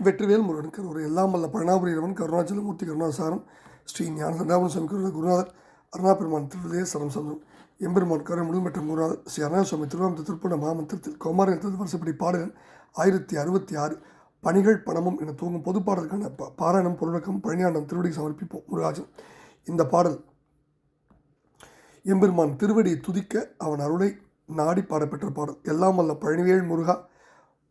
வெற்றிவேல் முருகன் கருவூர் எல்லாம் வல்ல பழனாபுரியவன் கருணாச்சலமூர்த்தி கருணாசாரம் ஸ்ரீ ஞான சந்தாபன சுவாமி கருணா குருநாதர் அருணாபெருமான் திருவிதே சரம் சந்தம் எம்பெருமான் கரை மற்றும் குருநாதர் ஸ்ரீ அருணாசுவாமி திருவாமத்து திருப்பண மாமந்திரத்தில் கோமாரத்தில் வருஷப்படி பாடல்கள் ஆயிரத்தி அறுபத்தி ஆறு பணிகள் பணமும் என தூங்கும் பொது பாடலுக்கான ப- பாராயணம் பொருளக்கம் பழனியாண்டம் திருவடி சமர்ப்பிப்போம். முருகாஜன் இந்த பாடல் எம்பெருமான் திருவடியை துதிக்க அவன் அருளை நாடி பாடப்பெற்ற பாடல். எல்லாம் வல்ல பழனிவேல் முருகா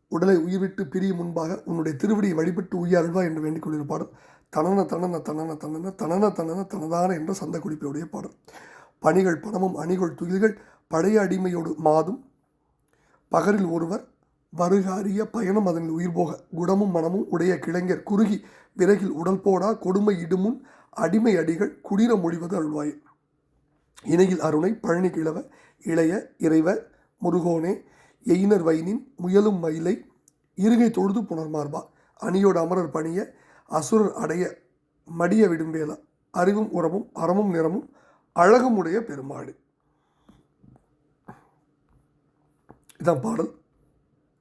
உடலை உயிர்விட்டு பிரியும் முன்பாக உன்னுடைய திருவடியை வழிபட்டு உயிர் என்று வேண்டிக் கொள்கிற பாடல். தனன தனன தனன தனன தனன தனன தனதான என்ற சந்த குறிப்பையுடைய பாடல். பணிகள் பணமும் அணிகள் துயில்கள் பழைய அடிமையோடு மாதும். பகரில் ஒருவர் வருகாரிய பயணம் அதனில் உயிர் போக. குடமும் மனமும் உடைய கிளைஞர் குறுகி விறகில் உடல் போடா. கொடுமை இடுமுன் அடிமை அடிகள் குடிர மொழிவது அருள்வாய். இணையில் அருணை பழனி கிழவ இளைய இறைவ முருகோனே எயினர் வைனின் முயலும் மயிலை இருகை தொழுது புணர்மார்பா. அணியோட அமரர் பணிய அசுரர் அடைய மடிய விடும்பேலா அறிவும் உறவும் அறமும் நிறமும் அழகும் உடைய பெருமாடு. இதான் பாடல்.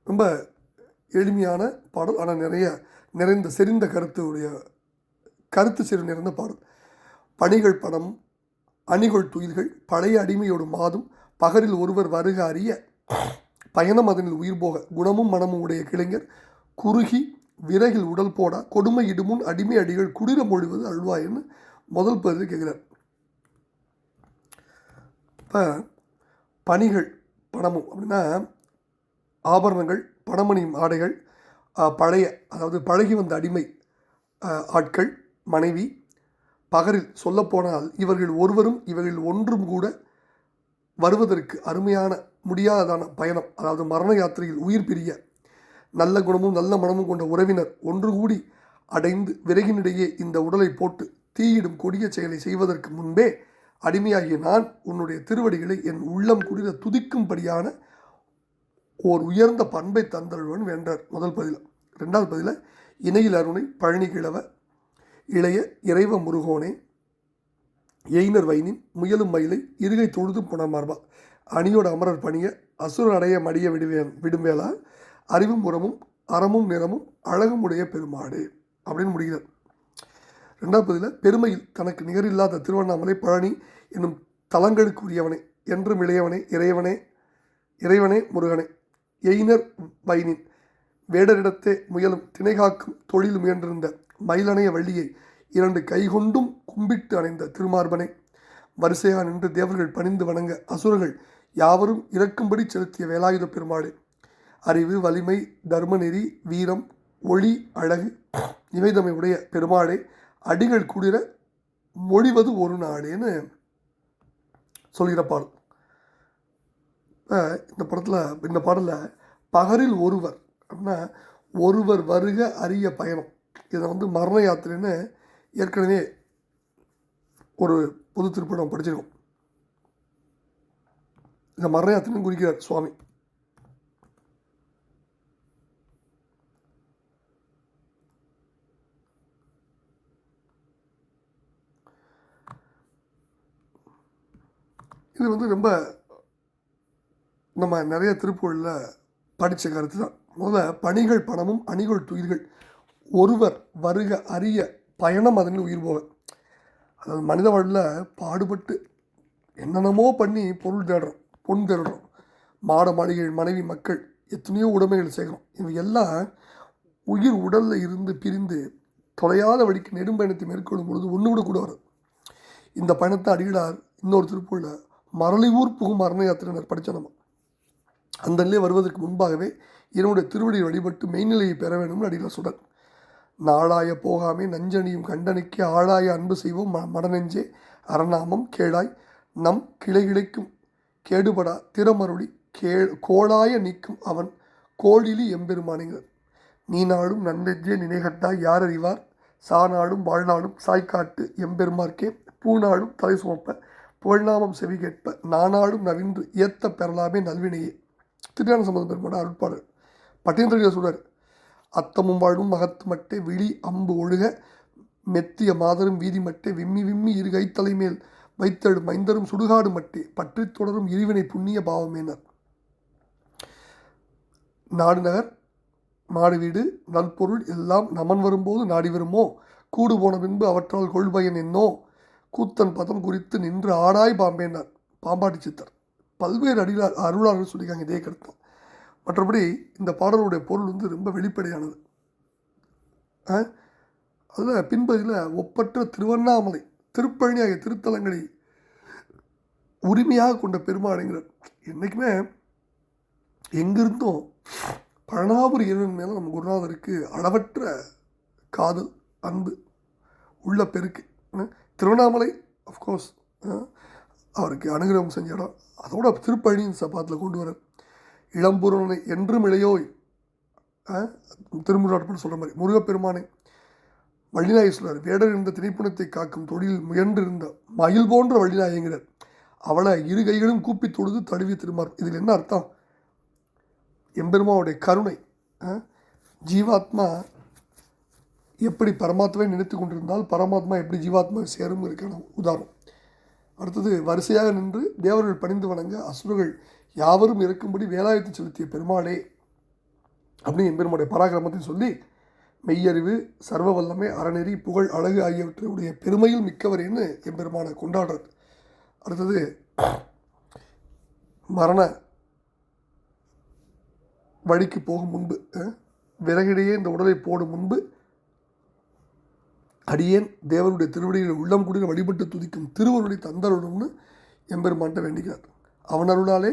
ரொம்ப எளிமையான பாடல் ஆனால் நிறைய நிறைந்த செறிந்த கருத்து உடைய கருத்து சிறு நிறைந்த பாடல். பணிகள் பணம் அணிகள் துயில்கள் பழைய அடிமையோடு மாதும் பகரில் ஒருவர் வருக அறிய பயணம் அதனில் உயிர் போக குணமும் மனமும் உடைய கிளைஞர். குறுகி விறகில் உடல் போடா கொடுமை இடுமுன் அடிமை அடிகள் குடிர மொழிவது அல்வாயின்னு முதல் பதில் கேட்குறார். இப்போ பணிகள் பணமும் அப்படின்னா ஆபரணங்கள் பணமணியும் ஆடைகள் பழைய அதாவது பழகி வந்த அடிமை ஆட்கள் மனைவி பகரில் சொல்லப்போனால் இவர்கள் ஒருவரும் இவர்கள் ஒன்றும் கூட வருவதற்கு அருமையான முடியாததான பயணம் அதாவது மரண யாத்திரையில் உயிர் பிரிய நல்ல குணமும் நல்ல மனமும் கொண்ட உறவினர் ஒன்று கூடி அடைந்து விறகினிடையே இந்த உடலை போட்டு தீயிடும் கொடிய செயலை செய்வதற்கு முன்பே அடிமையாகிய நான் உன்னுடைய திருவடிகளை என் உள்ளம் குடிர துதிக்கும்படியான ஓர் உயர்ந்த பண்பை தந்தழுவன் வென்றார் முதல் பதில. ரெண்டாவது பதில இணையில் அருணை பழனி கிழவ இளைய இறைவ முருகோனே எய்னர் வைனின் முயலும் மயிலை இருகை தொழுது புனமார்பா அணியோட அமரர் பணிய அசுர அடைய மடிய விடுவே விடும்பேலா அறிவும் உரமும் அறமும் நிறமும் அழகும் உடைய பெருமாடு அப்படின்னு முடிகிறார் ரெண்டாவது பதில் பெருமையில் தனக்கு நிகரில்லாத திருவண்ணாமலை பழனி என்னும் தலங்களுக்குரியவனே என்றும் இளையவனே இறைவனே இறைவனே முருகனே எயினர் வைனின் வேடரிடத்தே முயலும் திணைகாக்கும் தொழில் முயன்றிருந்த மயிலணைய வள்ளியை இரண்டு கைகொண்டும் கும்பிட்டு அணைந்த திருமார்பனை வரிசையாக நின்று தேவர்கள் பணிந்து வணங்க அசுரர்கள் யாவரும் இறக்கும்படி செலுத்திய வேலாயுத பெருமாடு அறிவு வலிமை தர்மநெறி வீரம் ஒளி அழகு இவைதமை உடைய பெருமாளே அடிகள் குளிர மொழிவது ஒரு நாடேன்னு சொல்கிற பாடல் இந்த படத்தில் இந்த பாடலில் பகரில் ஒருவர் அப்படின்னா ஒருவர் வருக அரிய பயணம். இதை வந்து மரண யாத்திரைன்னு ஏற்கனவே ஒரு பொது திருப்படம் படிச்சிருக்கோம். இந்த மரண யாத்திரைன்னு குறிக்கிறார் சுவாமி. இது வந்து ரொம்ப நம்ம நிறைய திருப்பூரில் படித்த கருத்து தான். முதல்ல பணிகள் பணமும் அணிகள் துயிர்கள் ஒருவர் வருக அறிய பயணம் அதனில் உயிர் போக அதாவது மனித வாழ்வில் பாடுபட்டு என்னென்னமோ பண்ணி பொருள் தேடுறோம். பொன் தேடுறோம் மாட மாளிகைகள் மனைவி மக்கள் எத்தனையோ உடைமைகள் சேர்க்குறோம். இவை எல்லாம் உயிர் உடலில் இருந்து பிரிந்து தொலையாத வழிக்கு நெடும்பயணத்தை மேற்கொள்ளும் பொழுது ஒன்று கூட கூட வரும் இந்த பயணத்தை அடிகளார் இன்னொரு திருப்பூரில் மரளிவூர் புகும் மரண யாத்திரையினர் படித்தோம் நம்ம. அந்த நிலை வருவதற்கு முன்பாகவே என்னுடைய திருவடியை வழிபட்டு மெய்நிலையை பெற வேண்டும்னு அடிகளார் சொல்றார். நாளாய போகாமே நஞ்சணியும் கண்டனுக்கே ஆளாய அன்பு செய்வோம் ம மடநெஞ்சே அரணாமம் கேளாய். நம் கிளை கிளைக்கும் கேடுபடா திறமருளி கே கோளாய நீக்கும் அவன் கோழிலி எம்பெருமானிங்கிறார் நீ நாடும் நன்னெஞ்சே நினைகட்டாய் யார் அறிவார் சாநாடும் வாழ்நாளும் சாய்க்காட்டு எம்பெருமார்க்கே. பூநாடும் தலை சுமப்ப புகழ்நாமம் செவி கேட்ப நானாடும் நவின்று ஏத்த பெறலாமே நல்வினையே. திருஞான சம்பந்த பெருமாட அருட்பாடல். பட்டேந்திர சொல்றார் அத்தமும் வாழும் மகத்து மட்டே விழி அம்பு ஒழுக மெத்திய மாதரும் வீதி மட்டே விம்மி விம்மி இரு கைத்தலை மேல் வைத்தெழு மைந்தரும் சுடுகாடு மட்டே பற்றித் தொடரும் இறைவினை புண்ணிய பாவமேனர் நாடுநகர் மாடு வீடு நல்பொருள் எல்லாம் நமன் வரும்போது நாடி வருமோ? கூடு போன பின்பு அவற்றால் கொள்பயன் என்னோ? கூத்தன் பதம் குறித்து நின்று ஆடாய் பாம்பேனார் பாம்பாட்டி சித்தர். பல்வேறு அடிகளார் அருளாளர்கள் சொல்லியிருக்காங்க இதே கருத்தம் மற்றபடி இந்த பாடலுடைய பொருள் வந்து ரொம்ப வெளிப்படையானது. அதில் பின்பகுதியில் ஒப்பற்ற திருவண்ணாமலை திருப்பழனி ஆகிய திருத்தலங்களை உரிமையாக கொண்ட பெருமாளுங்கிறார் என்றைக்குமே எங்கிருந்தும் பழனாபுரி இறைவன் மேலே நம்ம குருநாதருக்கு அளவற்ற காதல் அன்பு உள்ள பெருக்கு. திருவண்ணாமலை அஃப்கோர்ஸ் அவருக்கு அனுகிரகம் செஞ்ச இடம். அதோட திருப்பழனியின் சப்பாத்தில் கொண்டு வர இளம்பூரனை என்றும் இளையோய் திருமுருகாட்டம் சொல்கிற மாதிரி முருகப்பெருமானை வள்ளிநாயகி வேடர் இருந்த திணைப்புணத்தை காக்கும் தொழில் முயன்றிருந்த மயில் போன்ற வள்ளிநாயகர் அவளை இரு கைகளும் கூப்பி தொழுது தழுவி திருமார். இதில் என்ன அர்த்தம்? எம்பெருமாவுடைய கருணை ஜீவாத்மா எப்படி பரமாத்மாவை நினைத்து கொண்டிருந்தால் பரமாத்மா எப்படி ஜீவாத்மா சேரும் இருக்கான உதாரணம். அடுத்தது வரிசையாக நின்று தேவர்கள் பணிந்து வணங்க அசுரர்கள் யாவரும் இருக்கும்படி வேலாயத்தை செலுத்திய பெருமாளே அப்படின்னு எம்பெருமாவுடைய பராக்கிரமத்தை சொல்லி மெய்யறிவு சர்வ வல்லமை அறநெறி புகழ் அழகு ஆகியவற்றுடைய பெருமையில் மிக்கவரேன்னு எம்பெருமானை கொண்டாடுறது அடுத்தது மரண வழிக்கு போகும் முன்பு விறகிடையே இந்த உடலை போடும் முன்பு அடியேன் தேவனுடைய திருவடியில் உள்ளம் குடிர வழிபட்டு துதிக்கும் திருவருடைய தந்தருடும்னு எம்பெருமான்ட்ட வேண்டிக்கிறார். அவன் அருளாலே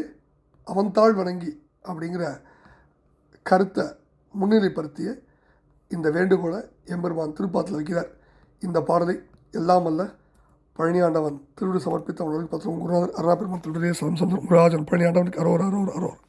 அவன் தாழ் வணங்கி அப்படிங்கிற கருத்தை முன்னிலைப்படுத்திய இந்த வேண்டுகோளை எம்பெருமான் திருப்பாத்தில் வைக்கிறார். இந்த பாடலை எல்லாம் அல்ல பழனியாண்டவன் திருவிடு சமர்ப்பித்த அவனுக்கு பத்திரம் குருநாதர் அருணா பெருமான் திருடைய சலம் சந்திரம் குருராஜன் பழனியாண்டவனுக்கு அரோர் அரோர் அரோர்